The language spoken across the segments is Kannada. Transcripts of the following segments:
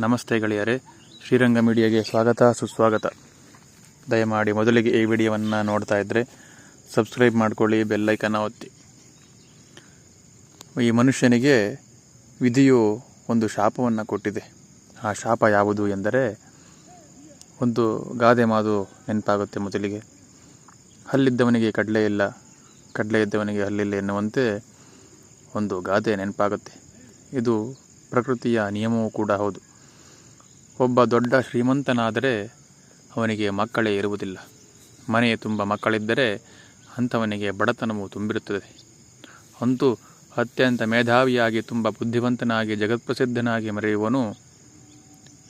ನಮಸ್ತೆ ಗೆಳೆಯರೇ, ಶ್ರೀರಂಗ ಮೀಡಿಯಾಗೆ ಸ್ವಾಗತ, ಸುಸ್ವಾಗತ. ದಯಮಾಡಿ ಮೊದಲಿಗೆ ಈ ವಿಡಿಯೋವನ್ನು ನೋಡ್ತಾ ಇದ್ದರೆ ಸಬ್ಸ್ಕ್ರೈಬ್ ಮಾಡಿಕೊಳ್ಳಿ ಬೆಲ್ಲೈಕನ್ನ ಒತ್ತಿ. ಈ ಮನುಷ್ಯನಿಗೆ ವಿಧಿಯು ಒಂದು ಶಾಪವನ್ನು ಕೊಟ್ಟಿದೆ. ಆ ಶಾಪ ಯಾವುದು ಎಂದರೆ ಒಂದು ಗಾದೆ ಮಾದು ನೆನಪಾಗುತ್ತೆ ಮೊದಲಿಗೆ. ಹಲ್ಲಿದ್ದವನಿಗೆ ಕಡಲೆ ಇಲ್ಲ, ಕಡಲೆ ಇದ್ದವನಿಗೆ ಹಲ್ಲಿಲ್ಲ ಎನ್ನುವಂತೆ ಒಂದು ಗಾದೆ ನೆನಪಾಗುತ್ತೆ. ಇದು ಪ್ರಕೃತಿಯ ನಿಯಮವೂ ಕೂಡ ಹೌದು. ಒಬ್ಬ ದೊಡ್ಡ ಶ್ರೀಮಂತನಾದರೆ ಅವನಿಗೆ ಮಕ್ಕಳೇ ಇರುವುದಿಲ್ಲ. ಮನೆಯ ತುಂಬ ಮಕ್ಕಳಿದ್ದರೆ ಅಂಥವನಿಗೆ ಬಡತನವು ತುಂಬಿರುತ್ತದೆ. ಅಂತೂ ಅತ್ಯಂತ ಮೇಧಾವಿಯಾಗಿ, ತುಂಬ ಬುದ್ಧಿವಂತನಾಗಿ, ಜಗತ್ಪ್ರಸಿದ್ಧನಾಗಿ ಮರೆಯುವನು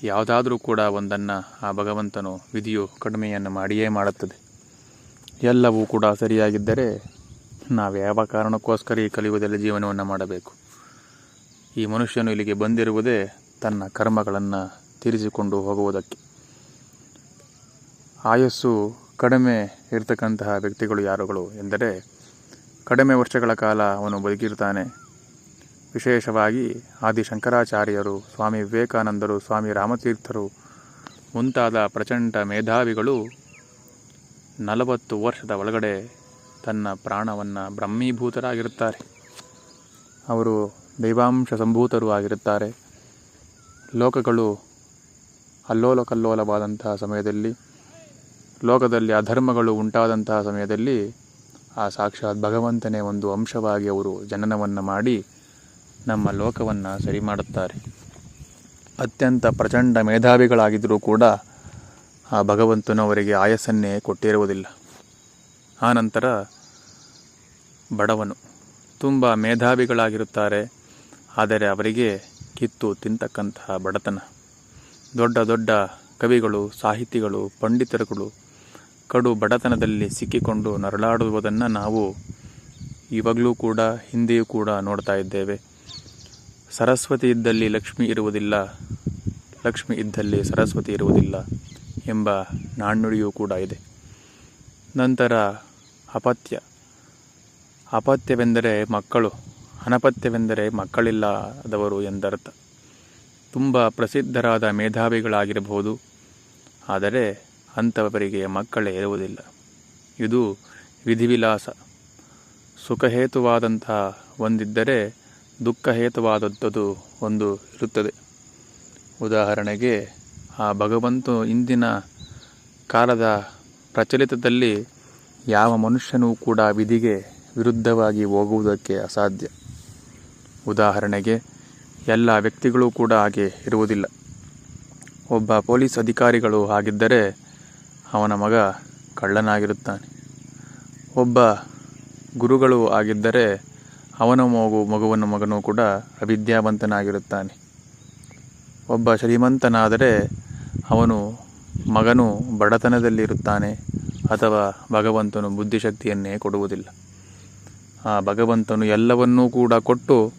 ಯಾವುದಾದರೂ ಕೂಡ ಒಂದನ್ನು ಆ ಭಗವಂತನು ವಿಧಿಯು ಕಡಿಮೆಯನ್ನು ಮಾಡಿಯೇ ಮಾಡುತ್ತದೆ. ಎಲ್ಲವೂ ಕೂಡ ಸರಿಯಾಗಿದ್ದರೆ ನಾವು ಯಾವ ಕಾರಣಕ್ಕೋಸ್ಕರ ಈ ಕಲಿಯುವುದರಲ್ಲಿ ಜೀವನವನ್ನು ಮಾಡಬೇಕು? ಈ ಮನುಷ್ಯನು ಇಲ್ಲಿಗೆ ಬಂದಿರುವುದೇ ತನ್ನ ಕರ್ಮಗಳನ್ನು ತೀರಿಸಿಕೊಂಡು ಹೋಗುವುದಕ್ಕೆ. ಆಯಸ್ಸು ಕಡಿಮೆ ಇರತಕ್ಕಂತಹ ವ್ಯಕ್ತಿಗಳು ಯಾರುಗಳು ಎಂದರೆ, ಕಡಿಮೆ ವರ್ಷಗಳ ಕಾಲ ಅವನು ಬದುಕಿರ್ತಾನೆ ವಿಶೇಷವಾಗಿ ಆದಿ ಶಂಕರಾಚಾರ್ಯರು ಸ್ವಾಮಿ ವಿವೇಕಾನಂದರು, ಸ್ವಾಮಿ ರಾಮತೀರ್ಥರು ಮುಂತಾದ ಪ್ರಚಂಡ ಮೇಧಾವಿಗಳು ನಲವತ್ತು ವರ್ಷದ ಒಳಗಡೆ ತನ್ನ ಪ್ರಾಣವನ್ನು ಬ್ರಹ್ಮೀಭೂತರಾಗಿರುತ್ತಾರೆ. ಅವರು ದೈವಾಂಶ ಸಂಭೂತರು ಆಗಿರುತ್ತಾರೆ. ಲೋಕಗಳು ಅಲ್ಲೋಲ ಕಲ್ಲೋಲವಾದಂತಹ ಸಮಯದಲ್ಲಿ, ಲೋಕದಲ್ಲಿ ಅಧರ್ಮಗಳು ಉಂಟಾದಂತಹ ಸಮಯದಲ್ಲಿ ಆ ಸಾಕ್ಷಾತ್ ಭಗವಂತನೇ ಒಂದು ಅಂಶವಾಗಿ ಅವರು ಜನನವನ್ನು ಮಾಡಿ ನಮ್ಮ ಲೋಕವನ್ನು ಸರಿ ಮಾಡುತ್ತಾರೆ. ಅತ್ಯಂತ ಪ್ರಚಂಡ ಮೇಧಾವಿಗಳಾಗಿದ್ದರೂ ಕೂಡ ಆ ಭಗವಂತನು ಅವರಿಗೆ ಆಯಸ್ಸನ್ನೇ ಕೊಟ್ಟಿರುವುದಿಲ್ಲ. ಆನಂತರ ಬಡವನು ತುಂಬ ಮೇಧಾವಿಗಳಾಗಿರುತ್ತಾರೆ, ಆದರೆ ಅವರಿಗೆ ಕಿತ್ತು ತಿಂತಕ್ಕಂತಹ ಬಡತನ. ದೊಡ್ಡ ದೊಡ್ಡ ಕವಿಗಳು, ಸಾಹಿತಿಗಳು, ಪಂಡಿತರುಗಳು ಕಡು ಬಡತನದಲ್ಲಿ ಸಿಕ್ಕಿಕೊಂಡು ನರಳಾಡುವುದನ್ನು ನಾವು ಇವಾಗಲೂ ಕೂಡ, ಹಿಂದೆಯೂ ಕೂಡ ನೋಡ್ತಾ ಇದ್ದೇವೆ. ಸರಸ್ವತಿ ಇದ್ದಲ್ಲಿ ಲಕ್ಷ್ಮಿ ಇರುವುದಿಲ್ಲ, ಲಕ್ಷ್ಮಿ ಇದ್ದಲ್ಲಿ ಸರಸ್ವತಿ ಇರುವುದಿಲ್ಲ ಎಂಬ ನಾಣ್ಣುಡಿಯೂ ಕೂಡ ಇದೆ. ನಂತರ ಅಪತ್ಯ. ಅಪತ್ಯವೆಂದರೆ ಮಕ್ಕಳು, ಅನಪತ್ಯವೆಂದರೆ ಮಕ್ಕಳಿಲ್ಲದವರು ಎಂದರ್ಥ. ತುಂಬ ಪ್ರಸಿದ್ಧರಾದ ಮೇಧಾವಿಗಳಾಗಿರಬಹುದು. ಆದರೆ ಅಂಥವರಿಗೆ ಮಕ್ಕಳೇ ಇರುವುದಿಲ್ಲ. ಇದು ವಿಧಿವಿಲಾಸ. ಸುಖಹೇತುವಾದಂತಹ ಒಂದಿದ್ದರೆ ದುಃಖಹೇತುವಾದದ್ದು ಒಂದು ಇರುತ್ತದೆ. ಉದಾಹರಣೆಗೆ, ಆ ಭಗವಂತು ಇಂದಿನ ಕಾಲದ ಪ್ರಚಲಿತದಲ್ಲಿ ಯಾವ ಮನುಷ್ಯನೂ ಕೂಡ ವಿಧಿಗೆ ವಿರುದ್ಧವಾಗಿ ಹೋಗುವುದಕ್ಕೆ ಅಸಾಧ್ಯ. ಉದಾಹರಣೆಗೆ ಎಲ್ಲ ವ್ಯಕ್ತಿಗಳು ಕೂಡ ಹಾಗೆ ಇರುವುದಿಲ್ಲ. ಒಬ್ಬ ಪೊಲೀಸ್ ಅಧಿಕಾರಿಗಳು ಆಗಿದ್ದರೆ ಅವನ ಮಗ ಕಳ್ಳನಾಗಿರುತ್ತಾನೆ. ಒಬ್ಬ ಗುರುಗಳು ಆಗಿದ್ದರೆ ಅವನ ಮಗು, ಮಗುವನ ಮಗನೂ ಕೂಡ ಅವಿದ್ಯಾವಂತನಾಗಿರುತ್ತಾನೆ. ಒಬ್ಬ ಶ್ರೀಮಂತನಾದರೆ ಅವನು ಮಗನು ಬಡತನದಲ್ಲಿರುತ್ತಾನೆ ಅಥವಾ ಭಗವಂತನು ಬುದ್ಧಿಶಕ್ತಿಯನ್ನೇ ಕೊಡುವುದಿಲ್ಲ. ಆ ಭಗವಂತನು ಎಲ್ಲವನ್ನೂ ಕೂಡ ಕೊಟ್ಟು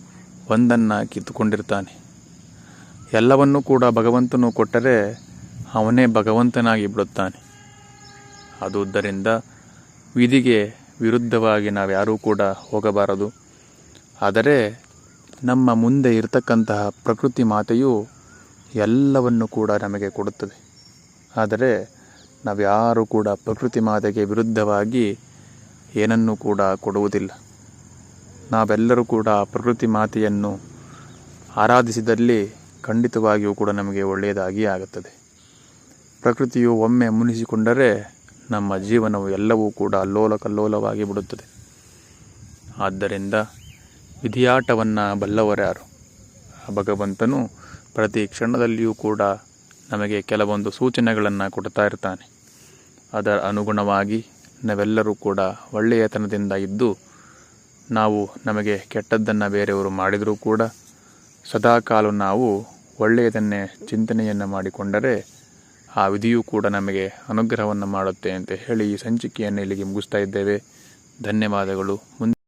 ಒಂದನ್ನು ಕಿತ್ತುಕೊಂಡಿರ್ತಾನೆ ಎಲ್ಲವನ್ನೂ ಕೂಡ ಭಗವಂತನು ಕೊಟ್ಟರೆ ಅವನೇ ಭಗವಂತನಾಗಿ ಬಿಡುತ್ತಾನೆ. ಅದುದರಿಂದ ವಿಧಿಗೆ ವಿರುದ್ಧವಾಗಿ ನಾವ್ಯಾರೂ ಕೂಡ ಹೋಗಬಾರದು. ಆದರೆ ನಮ್ಮ ಮುಂದೆ ಇರತಕ್ಕಂತಹ ಪ್ರಕೃತಿ ಮಾತೆಯು ಎಲ್ಲವನ್ನು ಕೂಡ ನಮಗೆ ಕೊಡುತ್ತದೆ. ಆದರೆ ನಾವ್ಯಾರೂ ಕೂಡ ಪ್ರಕೃತಿ ಮಾತೆಗೆ ವಿರುದ್ಧವಾಗಿ ಏನನ್ನೂ ಕೂಡ ಕೊಡುವುದಿಲ್ಲ. ನಾವೆಲ್ಲರೂ ಕೂಡ ಪ್ರಕೃತಿ ಮಾತೆಯನ್ನು ಆರಾಧಿಸಿದಲ್ಲಿ ಖಂಡಿತವಾಗಿಯೂ ಕೂಡ ನಮಗೆ ಒಳ್ಳೆಯದಾಗಿ ಆಗುತ್ತದೆ. ಪ್ರಕೃತಿಯು ಒಮ್ಮೆ ಮುನಿಸಿಕೊಂಡರೆ ನಮ್ಮ ಜೀವನವು ಎಲ್ಲವೂ ಕೂಡ ಲೋಲಕಲ್ಲೋಲವಾಗಿ ಕಲ್ಲೋಲವಾಗಿ ಬಿಡುತ್ತದೆ. ಆದ್ದರಿಂದ ವಿಧಿಯಾಟವನ್ನು ಬಲ್ಲವರ್ಯಾರು ಭಗವಂತನು ಪ್ರತಿ ಕ್ಷಣದಲ್ಲಿಯೂ ಕೂಡ ನಮಗೆ ಕೆಲವೊಂದು ಸೂಚನೆಗಳನ್ನು ಕೊಡ್ತಾ ಇರ್ತಾನೆ. ಅದರ ಅನುಗುಣವಾಗಿ ನಾವೆಲ್ಲರೂ ಕೂಡ ಒಳ್ಳೆಯತನದಿಂದ ಇದ್ದು ನಾವು ನಮಗೆ ಕೆಟ್ಟದ್ದನ್ನು ಬೇರೆಯವರು ಮಾಡಿದರೂ ಕೂಡ ಸದಾಕಾಲ ನಾವು ಒಳ್ಳೆಯದನ್ನೇ ಚಿಂತನೆಯನ್ನು ಮಾಡಿಕೊಂಡರೆ ಆ ವಿಧಿಯೂ ಕೂಡ ನಮಗೆ ಅನುಗ್ರಹವನ್ನು ಮಾಡುತ್ತೆ ಅಂತ ಹೇಳಿ ಈ ಸಂಚಿಕೆಯನ್ನು ಇಲ್ಲಿಗೆ ಮುಗಿಸ್ತಾ ಇದ್ದೇವೆ. ಧನ್ಯವಾದಗಳು. ಮುಂದೆ